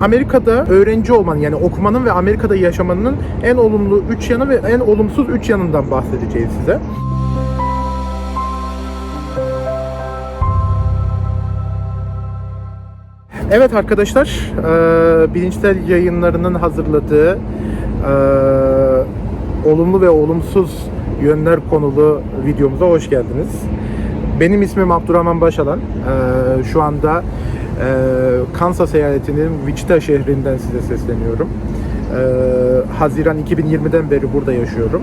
Amerika'da öğrenci olmanın yani okumanın ve Amerika'da yaşamanın en olumlu 3 yanı ve en olumsuz 3 yanından bahsedeceğiz size. Evet arkadaşlar, eee, Bilinçsel yayınlarının hazırladığı eee, olumlu ve olumsuz yönler konulu videomuza hoş geldiniz. Benim ismim Abdurrahman Başalan. Eee, şu anda Kansas eyaletinin Wichita şehrinden size sesleniyorum. Eee, Haziran 2020'den beri burada yaşıyorum.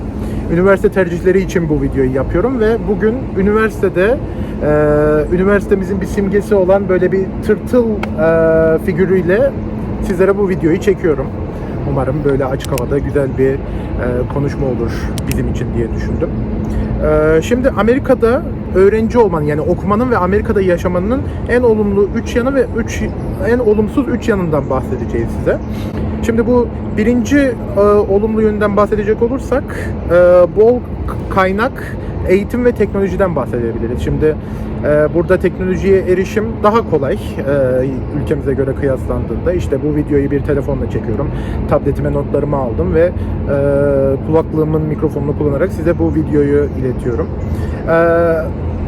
Üniversite tercihleri için bu videoyu yapıyorum ve bugün üniversitede eee, üniversitemizin bir simgesi olan böyle bir tırtıl eee, figürüyle sizlere bu videoyu çekiyorum. Umarım böyle açık havada güzel bir eee, konuşma olur bizim için diye düşündüm. Eee, şimdi Amerika'da öğrenci olmanın yani okumanın ve Amerika'da yaşamanın en olumlu 3 yanı ve 3 en olumsuz 3 yanından bahsedeceğiz size. Şimdi bu birinci e, olumlu yönden bahsedecek olursak e, bol kaynak, eğitim ve teknolojiden bahsedebiliriz. Şimdi e, burada teknolojiye erişim daha kolay e, ülkemize göre kıyaslandığında. İşte bu videoyu bir telefonla çekiyorum. Tabletime notlarımı aldım ve e, kulaklığımın mikrofonunu kullanarak size bu videoyu iletiyorum. E,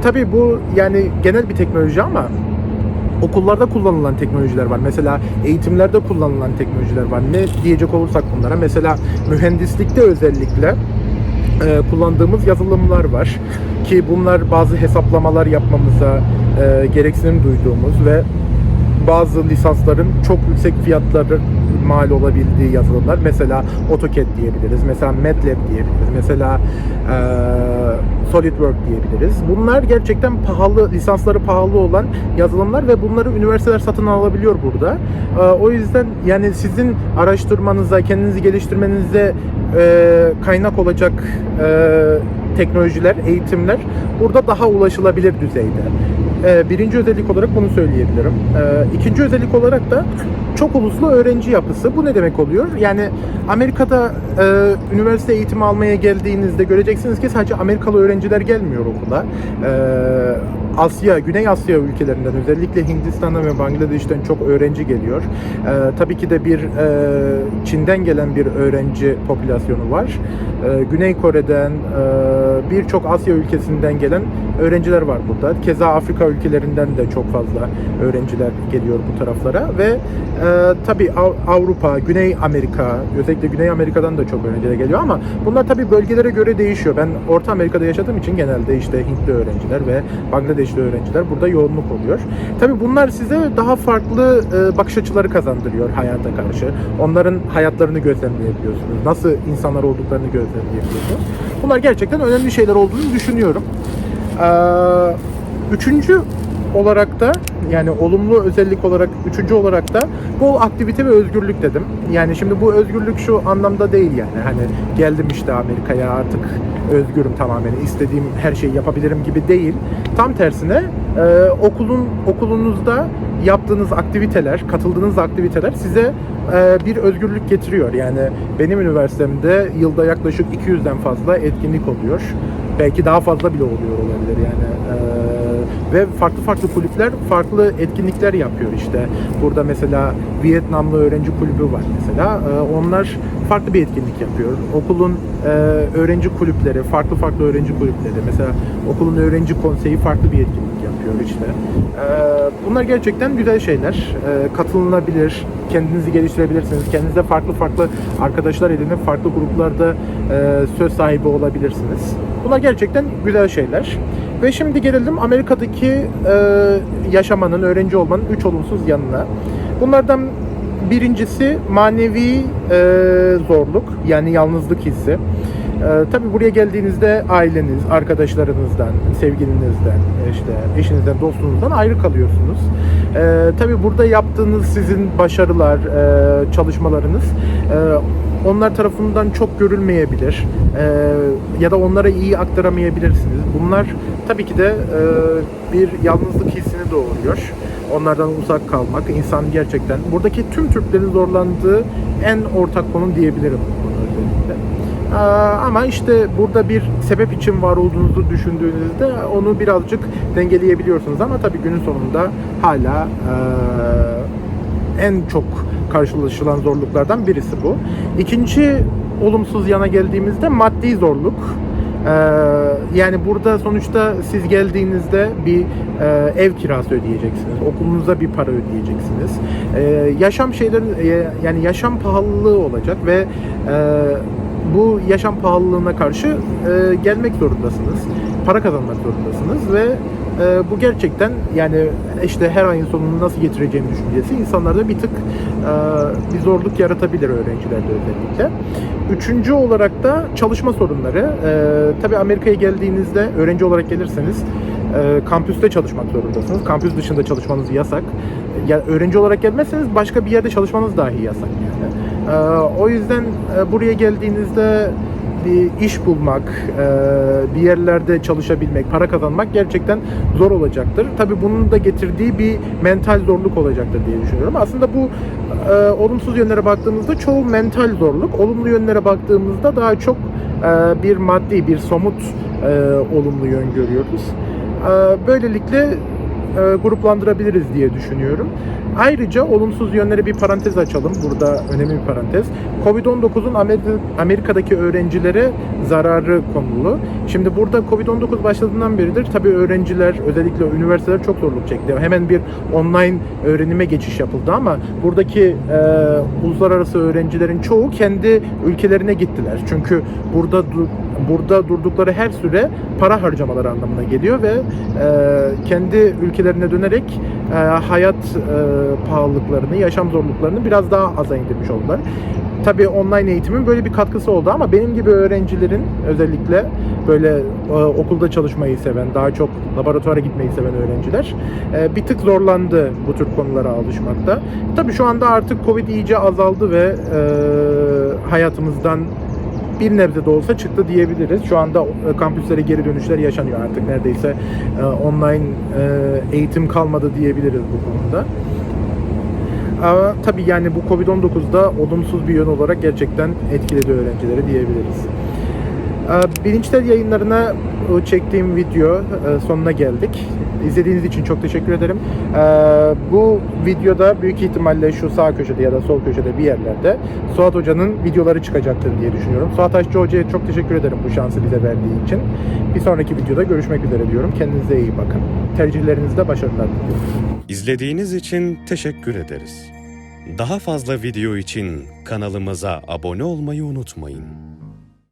tabii bu yani genel bir teknoloji ama okullarda kullanılan teknolojiler var. Mesela eğitimlerde kullanılan teknolojiler var. Ne diyecek olursak bunlara? Mesela mühendislikte özellikle e, kullandığımız yazılımlar var. Ki bunlar bazı hesaplamalar yapmamıza e, gereksinim duyduğumuz ve bazı lisansların çok yüksek fiyatları mal olabildiği yazılımlar. Mesela AutoCAD diyebiliriz. Mesela MATLAB diyebiliriz. Mesela e, SolidWorks diyebiliriz. Bunlar gerçekten pahalı, lisansları pahalı olan yazılımlar ve bunları üniversiteler satın alabiliyor burada. E, o yüzden yani sizin araştırmanıza, kendinizi geliştirmenize e, kaynak olacak e, teknolojiler, eğitimler burada daha ulaşılabilir düzeyde. Ee, birinci özellik olarak bunu söyleyebilirim. Ee, ikinci özellik olarak da çok uluslu öğrenci yapısı. Bu ne demek oluyor? Yani Amerika'da e, üniversite eğitimi almaya geldiğinizde göreceksiniz ki sadece Amerikalı öğrenciler gelmiyor okula. Ee, Asya, Güney Asya ülkelerinden özellikle Hindistan'dan ve Bangladeş'ten çok öğrenci geliyor. Ee, tabii ki de bir e, Çin'den gelen bir öğrenci popülasyonu var. Ee, Güney Kore'den, e, birçok Asya ülkesinden gelen öğrenciler var burada. Keza Afrika ülkelerinden de çok fazla öğrenciler geliyor bu taraflara ve e, tabii Av- Avrupa, Güney Amerika, özellikle Güney Amerika'dan da çok öğrenciler geliyor ama bunlar tabii bölgelere göre değişiyor. Ben Orta Amerika'da yaşadığım için genelde işte Hintli öğrenciler ve Bangladeşli öğrenciler burada yoğunluk oluyor. Tabii bunlar size daha farklı e, bakış açıları kazandırıyor hayata karşı. Onların hayatlarını gözlemleyebiliyorsunuz. Nasıl insanlar olduklarını gözlemleyebiliyorsunuz. Bunlar gerçekten önemli şeyler olduğunu düşünüyorum. Üçüncü olarak da yani olumlu özellik olarak üçüncü olarak da bol aktivite ve özgürlük dedim. Yani şimdi bu özgürlük şu anlamda değil yani hani geldim işte Amerika'ya artık özgürüm tamamen istediğim her şeyi yapabilirim gibi değil. Tam tersine e, okulun okulunuzda yaptığınız aktiviteler, katıldığınız aktiviteler size e, bir özgürlük getiriyor. Yani benim üniversitemde yılda yaklaşık 200'den fazla etkinlik oluyor. Belki daha fazla bile oluyor olabilir yani. E, ve farklı farklı kulüpler farklı etkinlikler yapıyor işte. Burada mesela Vietnamlı öğrenci kulübü var mesela. E, onlar farklı bir etkinlik yapıyor. Okulun e, öğrenci kulüpleri, farklı farklı öğrenci kulüpleri. Mesela okulun öğrenci konseyi farklı bir etkinlik yapıyor işte. E, bunlar gerçekten güzel şeyler. E, katılınabilir, kendinizi geliştirebilirsiniz. Kendinize farklı farklı arkadaşlar edinip farklı gruplarda e, söz sahibi olabilirsiniz. Bunlar gerçekten güzel şeyler. Ve şimdi gelelim Amerika'daki e, yaşamanın, öğrenci olmanın üç olumsuz yanına. Bunlardan birincisi manevi e, zorluk, yani yalnızlık hissi. E, tabii buraya geldiğinizde aileniz, arkadaşlarınızdan, sevgilinizden, işte eşinizden, dostunuzdan ayrı kalıyorsunuz. E, tabii burada yaptığınız sizin başarılar, e, çalışmalarınız e, onlar tarafından çok görülmeyebilir e, ya da onlara iyi aktaramayabilirsiniz. Bunlar tabii ki de e, bir yalnızlık hissini doğuruyor. Onlardan uzak kalmak, insan gerçekten buradaki tüm Türklerin zorlandığı en ortak konu diyebilirim bunu özellikle. Ama işte burada bir sebep için var olduğunuzu düşündüğünüzde onu birazcık dengeleyebiliyorsunuz ama tabii günün sonunda hala en çok karşılaşılan zorluklardan birisi bu. İkinci olumsuz yana geldiğimizde maddi zorluk. Yani burada sonuçta siz geldiğinizde bir ev kirası ödeyeceksiniz, okulunuza bir para ödeyeceksiniz. Yaşam şeylerin yani yaşam pahalılığı olacak ve bu yaşam pahalılığına karşı e, gelmek zorundasınız, para kazanmak zorundasınız ve e, bu gerçekten yani işte her ayın sonunu nasıl getireceğim düşüncesi insanlarda bir tık e, bir zorluk yaratabilir öğrencilerde özellikle. Üçüncü olarak da çalışma sorunları. E, tabii Amerika'ya geldiğinizde öğrenci olarak gelirseniz e, kampüste çalışmak zorundasınız. Kampüs dışında çalışmanız yasak. Ya öğrenci olarak gelmezseniz başka bir yerde çalışmanız dahi yasak yani. E, o yüzden e, buraya geldiğinizde bir iş bulmak, e, bir yerlerde çalışabilmek, para kazanmak gerçekten zor olacaktır. Tabii bunun da getirdiği bir mental zorluk olacaktır diye düşünüyorum. Aslında bu e, olumsuz yönlere baktığımızda çoğu mental zorluk, olumlu yönlere baktığımızda daha çok bir maddi, bir somut olumlu yön görüyoruz. Böylelikle e, gruplandırabiliriz diye düşünüyorum. Ayrıca olumsuz yönlere bir parantez açalım. Burada önemli bir parantez. Covid-19'un Amer- Amerika'daki öğrencilere zararı konulu. Şimdi burada Covid-19 başladığından beridir tabii öğrenciler özellikle üniversiteler çok zorluk çekti. Hemen bir online öğrenime geçiş yapıldı ama buradaki e, uluslararası öğrencilerin çoğu kendi ülkelerine gittiler. Çünkü burada burada durdukları her süre para harcamaları anlamına geliyor ve e, kendi ülkelerine dönerek e, hayat e, pahalılıklarını, yaşam zorluklarını biraz daha aza indirmiş oldular. Tabii online eğitimin böyle bir katkısı oldu ama benim gibi öğrencilerin özellikle böyle e, okulda çalışmayı seven, daha çok laboratuvara gitmeyi seven öğrenciler e, bir tık zorlandı bu tür konulara alışmakta. Tabii şu anda artık Covid iyice azaldı ve e, hayatımızdan bir nebze de olsa çıktı diyebiliriz. Şu anda e, kampüslere geri dönüşler yaşanıyor artık neredeyse e, online e, eğitim kalmadı diyebiliriz bu konuda. Ama tabii yani bu Covid-19'da olumsuz bir yön olarak gerçekten etkiledi öğrencileri diyebiliriz. Bilinçler yayınlarına çektiğim video sonuna geldik. İzlediğiniz için çok teşekkür ederim. Ee, Bu videoda büyük ihtimalle şu sağ köşede ya da sol köşede bir yerlerde Suat Hoca'nın videoları çıkacaktır diye düşünüyorum. Suat Aşçı Hoca'ya çok teşekkür ederim bu şansı bize verdiği için. Bir sonraki videoda görüşmek üzere diyorum. Kendinize iyi bakın. Tercihlerinizde başarılar diliyorum. İzlediğiniz için teşekkür ederiz. Daha fazla video için kanalımıza abone olmayı unutmayın.